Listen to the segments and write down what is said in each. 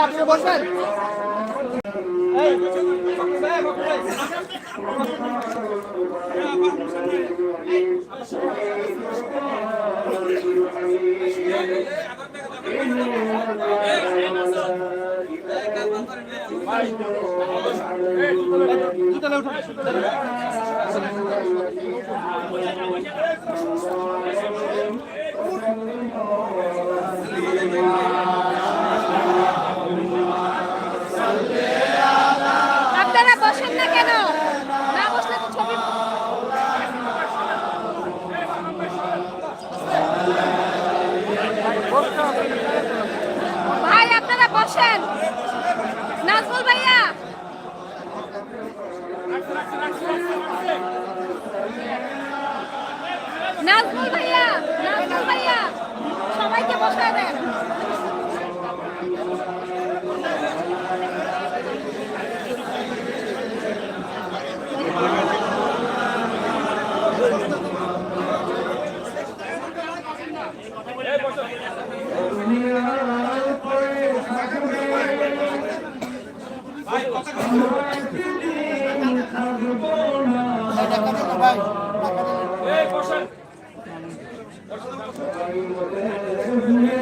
আপনি বসবেন এই আপনারা বসেন না কেন? ভাই আপনারা বসেন নাজমুল ভাইয়া নাজমুল ভাইয়া নাজমুল ভাইয়া সবাইকে বসায় দেন। মামুন একটু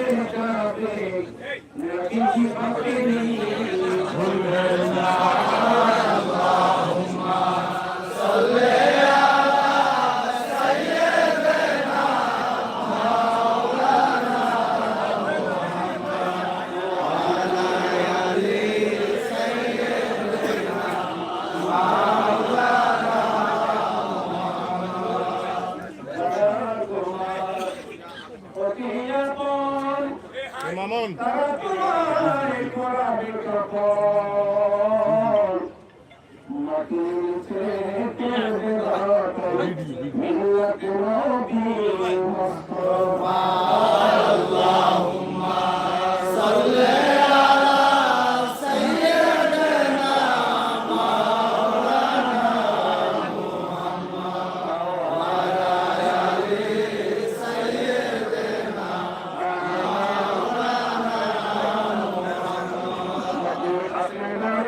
স্লিপ দিয়ে না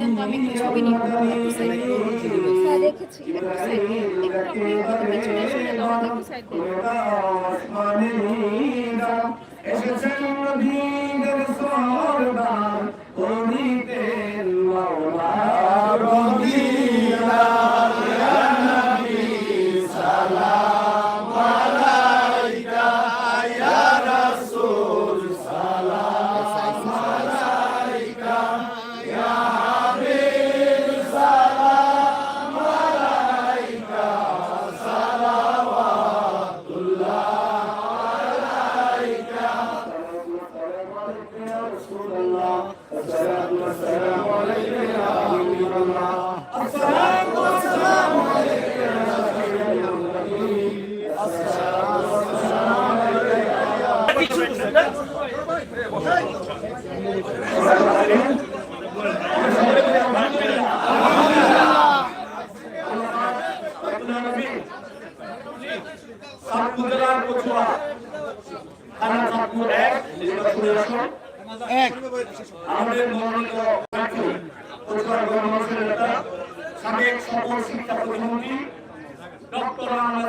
দেখিনি একটু সাইড হ্যাঁ দেখেছি একটু সাইড একটু পিছনে সরে দাও একটু সাইড এক আমাদের মনোনীত প্রার্থী কোচবিহার শিক্ষা প্রতিমন্ত্রী ডক্টর আহমেদ